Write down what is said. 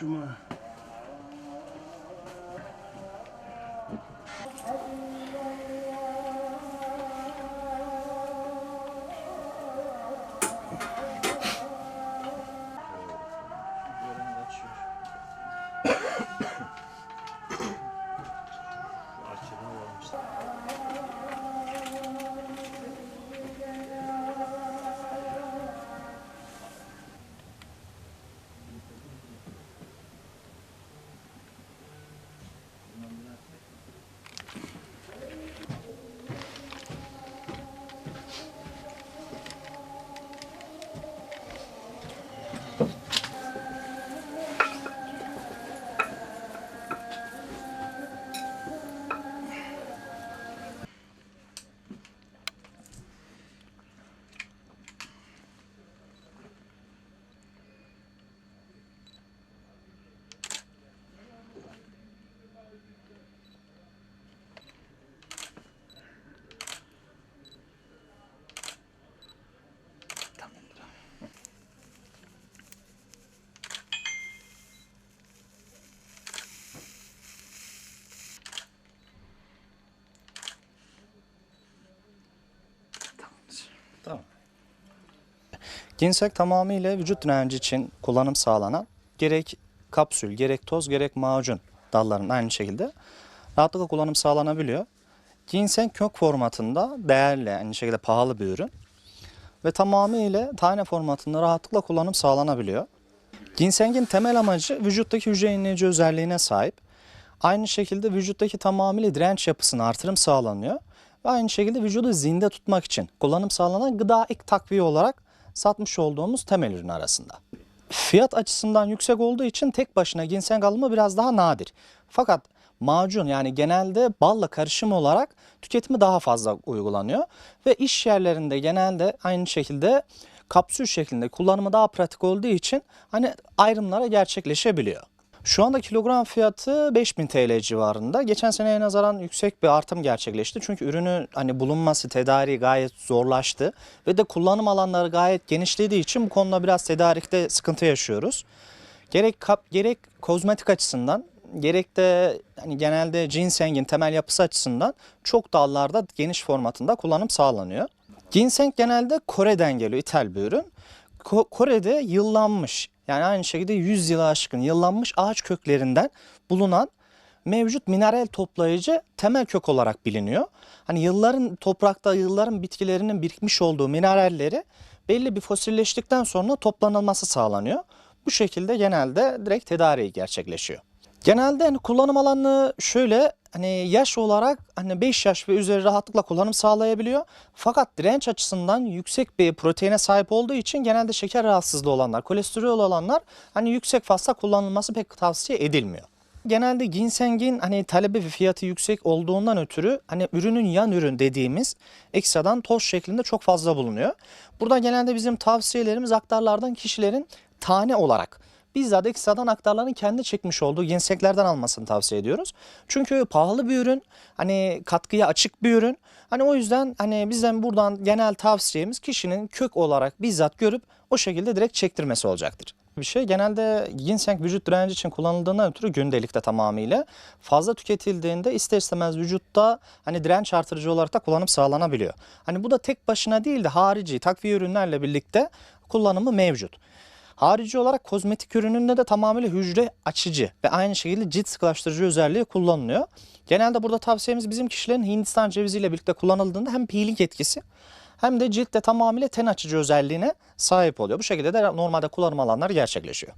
Cuma. Ginseng tamamıyla vücut direnci için kullanım sağlanan gerek kapsül, gerek toz, gerek macun dalların aynı şekilde rahatlıkla kullanım sağlanabiliyor. Ginseng kök formatında değerli, aynı şekilde pahalı bir ürün ve tamamıyla tane formatında rahatlıkla kullanım sağlanabiliyor. Ginsengin temel amacı vücuttaki hücre yenileyici özelliğine sahip. Aynı şekilde vücuttaki tamamıyla direnç yapısına artırım sağlanıyor. Ve aynı şekilde vücudu zinde tutmak için kullanım sağlanan gıda ek takviye olarak satmış olduğumuz temel ürün arasında. Fiyat açısından yüksek olduğu için tek başına ginseng alımı biraz daha nadir. Fakat macun yani genelde balla karışım olarak tüketimi daha fazla uygulanıyor. Ve iş yerlerinde genelde aynı şekilde kapsül şeklinde kullanımı daha pratik olduğu için hani ayrımlara gerçekleşebiliyor. Şu anda kilogram fiyatı 5000 TL civarında. Geçen seneye nazaran yüksek bir artım gerçekleşti. Çünkü ürünü hani bulunması, tedariği gayet zorlaştı. Ve de kullanım alanları gayet genişlediği için bu konuda biraz tedarikte sıkıntı yaşıyoruz. Gerek kap, gerek kozmetik açısından gerek de hani genelde ginsengin temel yapısı açısından çok dallarda geniş formatında kullanım sağlanıyor. Ginseng genelde Kore'den geliyor, ithal bir ürün. Ko- Kore'de yıllanmış yani aynı şekilde 100 yılı aşkın yıllanmış ağaç köklerinden bulunan mevcut mineral toplayıcı temel kök olarak biliniyor. Hani yılların toprakta yılların bitkilerinin birikmiş olduğu mineralleri belli bir fosilleştikten sonra toplanılması sağlanıyor. Bu şekilde genelde direkt tedariği gerçekleşiyor. Genelde hani kullanım alanı şöyle hani yaş olarak hani 5 yaş ve üzeri rahatlıkla kullanım sağlayabiliyor. Fakat direnç açısından yüksek bir proteine sahip olduğu için genelde şeker rahatsızlığı olanlar, kolesterol olanlar hani yüksek fazla kullanılması pek tavsiye edilmiyor. Genelde ginsengin hani talebi ve fiyatı yüksek olduğundan ötürü hani ürünün yan ürün dediğimiz ekstradan toz şeklinde çok fazla bulunuyor. Burada genelde bizim tavsiyelerimiz aktarlardan kişilerin tane olarak bizzat ekstradan aktarların kendi çekmiş olduğu ginsenglerden almasını tavsiye ediyoruz. Çünkü pahalı bir ürün, hani katkıya açık bir ürün. Hani o yüzden hani bizden buradan genel tavsiyemiz kişinin kök olarak bizzat görüp o şekilde direkt çektirmesi olacaktır. Bir şey genelde ginseng vücut direnci için kullanıldığından ötürü gündelikte tamamıyla fazla tüketildiğinde ister istemez vücutta hani direnç artırıcı olarak da kullanım sağlanabiliyor. Hani bu da tek başına değil de harici takviye ürünlerle birlikte kullanımı mevcut. Harici olarak kozmetik ürününde de tamamıyla hücre açıcı ve aynı şekilde cilt sıkılaştırıcı özelliği kullanılıyor. Genelde burada tavsiyemiz bizim kişilerin Hindistan ceviziyle birlikte kullanıldığında hem peeling etkisi hem de ciltte tamamıyla ten açıcı özelliğine sahip oluyor. Bu şekilde de normalde kullanım alanları gerçekleşiyor.